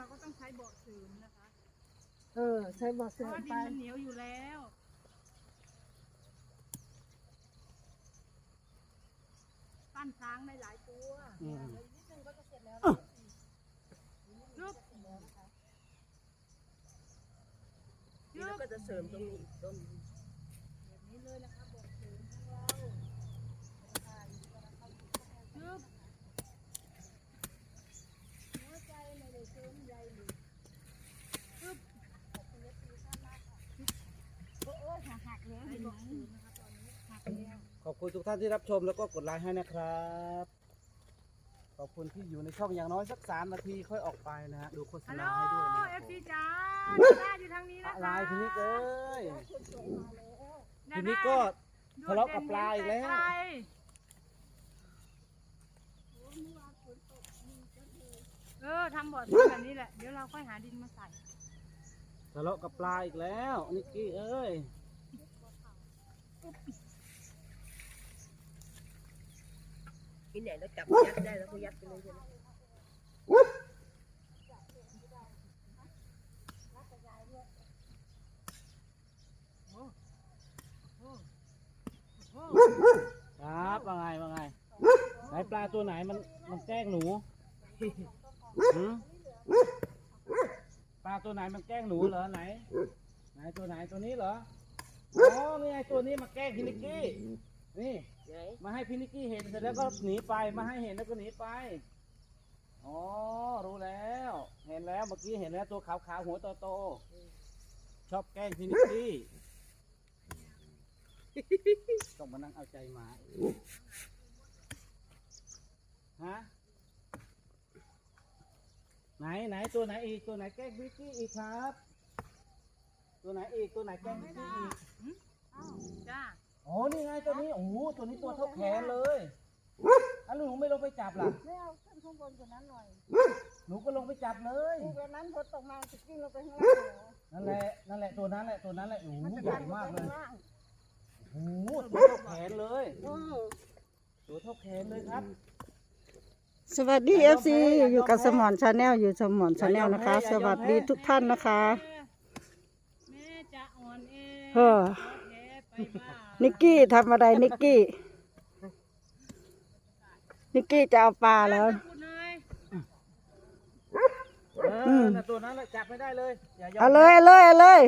เราก็ต้องใช้เบาะเสริมนะคะเออ ใช้บอสเพเสริราะมว่าดิไป นมันเหนียวอยู่แล้วปั้นช้างได้หลายตัวอืมนิดนึงก็จะเสร็จแล้วยุบนี่ยุเราบก็จะเสริมตรงนี้อีกต้นแบบนี้เลยนะคะบอสเสริมของเรา ยุบ หัวใจไม่ได้เสริมใยหรือขอบคุณเอฟซีท่านมากค่ะโอ้ยหักหักแล้วเห็นไหมนะคะตอนนี้หักแล้ว ขอบคุณทุกท่านที่รับชมแล้วก็กดไลค์ให้นะครับ ขอบคุณที่อยู่ในช่องอย่างน้อยสักสามนาทีค่อยออกไปนะฮะดูโฆษฮัลโหลณาให้ด้วยนะคเอรับฟผมซีจ้าดาอยู่ทางนี้นะอะไรคะทีนี้เอ้ยคุณส่งมาแล้วทีนี้ก็ ทะเลาะกับปลาอีกแล้วไกลโอ้ยเมื่อวานฝนตกมีก็เลยๆเออทำบ่อทำแบบนี้แหละ เดี๋ยวเราค่อยหาดินมาใส่ ทะเลาะกับปลาอีกแล้วนิกกี้เอ้ย ที่ไหนเราจับยัดได้แล้วก็ยัดไปเลยใช่ไหมครับว่าไงว่าไง ไหนปลาตัวไหนมันมันแกล้งหนูหืมปลาตัวไหนมันแกล้งหนูเหรอไหน ไหนตัวไหนตัวนี้เหรอ อ๋อ นี่ไงตัวนี้มาแกล้งพี่นิกกี้ นี่ ไหนมาให้พี่นิกกี้เห็นเสร็จแล้วก็หนีไป มาให้เห็นแล้วก็หนีไป อ๋อ รู้แล้ว เห็นแล้วเมื่อกี้เห็นแล้วตัวขาวๆหัวโตๆชอบแกล้งพี่นิกกี้ ต้องมานั่งเอาใจหมาฮะ ไหนไหนตัวไหนอีกตัวไหนแกล้งพี่นิกกี้อีกครับ ตัวไหนอีกตัวไหนแกล้งพี่นิกกี้อีก จ้า อ๋อ นี่ไงตัวนี้ โอ้โหตัวนี้ตัวเท่าแขนเลยอะแล้วหนูไม่ลงไปจับล่ะไม่เอาขึ้นข้างบนกว่านั้นหน่อยหนูก็ลงไปจับเลย ลูกแบบนั้นฝนตกมาจะกิ้งลงไปข้างล่างเหรอนั่นแหละ นั่นแหละ ตัวนั้นแหละ ตัวนั้นแหละ โอ้โหมันจะใหญ่ดันลงมากไปเลยข้างล่างโอ้โหตัวเท่าแขนเลยอืมตัวเท่าแขนเลยครับสวัสดีอย่ายอมเอฟซีแพ้อย่ายอมอยู่กับแพ้สมอนชาแนลอยู่สมอนชาแนลนะคะอย่ายอมแพ้สวัสดีทุกท่านนะคะ แม่จะอ่อนเองเฮ้อแพ้ไปบ้า นิกกี้ทำอะไรนิกกี้ นิกกี้จะเอาปลาแล้วคุณนายเออน่ะตัวนั้นแหละจับไม่ได้เลยอย่ายอมเอาเลยเอาเลยเอาเลย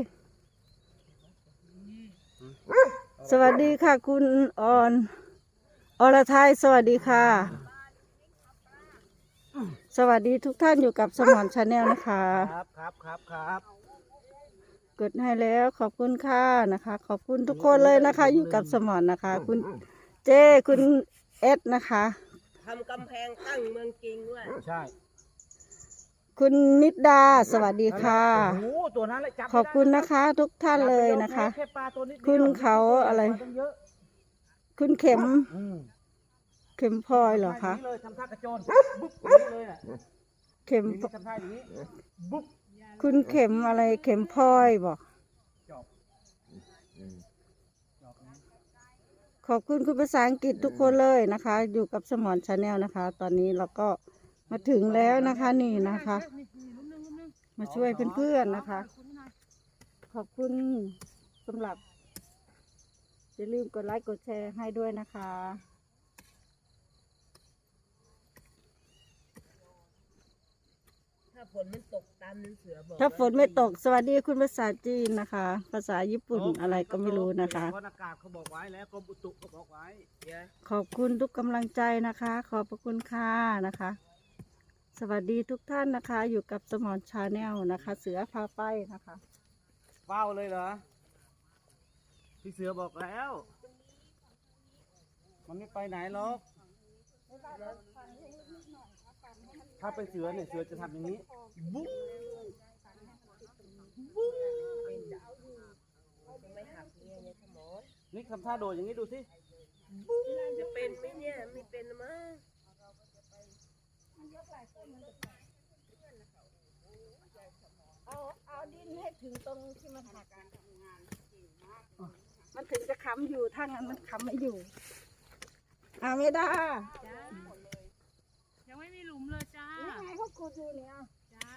สวัสดีค่ะคุณออน อรไทยสวัสดีค่ะ สวัสดีทุกท่านอยู่กับสมอนชาแนลนะคะ ครับครับครับครับ กดให้แล้วขอบคุณค่ะนะคะ ขอบคุณทุกคนเลยนะคะ อยู่กับสมอนนะคะ คุณเจ้คุณเอสนะคะ ทำกำแพงตั้งเมืองจริงด้วยใช่คุณนิดดาสวัสดีค่ะ โอ้โหตัวนั้นแหละจับขอบคุณนะคะ ทุกท่านเลยนะคะแค่ปลาตัวนิดดียวคุณเขาอะไรตั้งเยอะคุณเข็มอืมเข็มพลอยเหรอคะ ทำท่าย่างนี้เลยทำท่ากระโจนบุ๊บอย่างนี้เลยน่ะเข็ม อย่างนี้ทำท่าอย่างนี้บุ๊บ คุณเข็มอะไรเข็มพลอยบอกขอบคุณคุณภาษาอังกฤษทุกคนเลยนะคะ อยู่กับสมอนชาแนลนะคะ ตอนนี้เราก็มาถึงแล้วนะคะนี่นะคะ มาช่วยเพื่อนๆนะคะ ขอบคุณสำหรับอย่าลืมกดไลค์กดแชร์ให้ด้วยนะคะาฝนมันตกตามหนังสือบอกถ้าฝนไม่ตกสวัสดีคุณภาษาจีนนะคะ ภาษาญี่ปุ่นอะไรก็ไม่รู้นะคะ เพราะอากาศเขาบอกไว้แล้วกรมอุตุเขาบอกไว้เดี๋ยวขอบคุณทุกกำลังใจนะคะ ขอบพระคุณค่ะนะคะ สวัสดีทุกท่านนะคะ อยู่กับสมอนชาแนลนะคะ เสือพาไปนะคะ เฝ้าเลยเหรอพี่เสือบอกแล้ว มันไม่ไปไหนหรอก ถ้าเป็นเสือเนี่ยเสือจะทำอย่างนี้ บุ๊บไม่หักเนี่ยเนี่ยสมองนี่ทำท่าโดดอย่างนี้ดูสิจะเป็นไหมเนี่ยไม่เป็นนะมั้งเอาเอาดินให้ถึงตรงที่มันหักการทำงานมันถึงจะค้ำอยู่ถ้างั้นมันค้ำไม่อยู่ อ่าไม่ได้จ้ายังไม่มีหลุมเลยจ้านี่ไงเขาขุดอยู่เนี่ยจ้า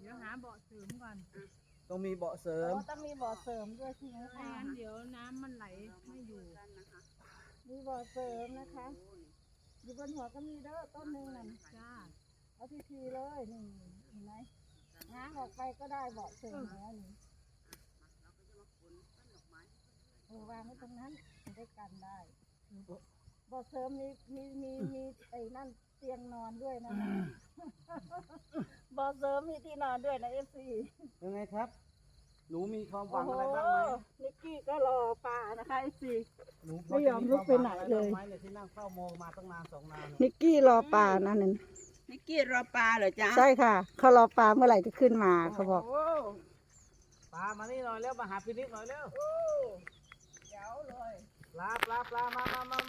เดี๋ยวหาเบาะเสริมก่อนต้องมีเบาะเสริโอ้มต้องมีบ่อเสริมด้วยใช่ไหมไม่คะงั้นเดี๋ยวน้ำมันไหลไม่อยู่มีบ่อเสริมนะคะ อยู่บนหัวก็มีเด้อต้นหนึ่งนั่นจ้าเอาทีทีๆเลยนี่เห็นไหมง้างออกไปก็ได้บ่อเสริมแล้วนี่เออวางไว้ตรงนั้นจะได้กันได้ บ่อเสริมมีมีมีมีไอ้นั่นเตียงนอนด้วยนะนะบ่อเสริมมีที่นอนด้วยนะเอฟซียังไงครับ หนูมีความหโอ้วังโหอะไรบ้างไหมนิกกี้ก็รอปลานะคะเอฟซีหนูไม่ยอมลุกไปไหนเลยพอจะมีความหวังอะไรบ้างไหมเนี่ยที่นั่งเฝ้ามองมาตั้งนานสองนานเนี่ยนิกกี้รอปลานั่นน่ะนิกกี้รอปลาเหรอจ๊ะใช่ค่ะเขารอปลาเมื่อไหร่จะขึ้นมาเขาบอกโอ้ปลามานี่หน่อยเร็วมาหาพินิจหน่อยเร็วเดี๋ยวเลยปลาปลาปลามามามามา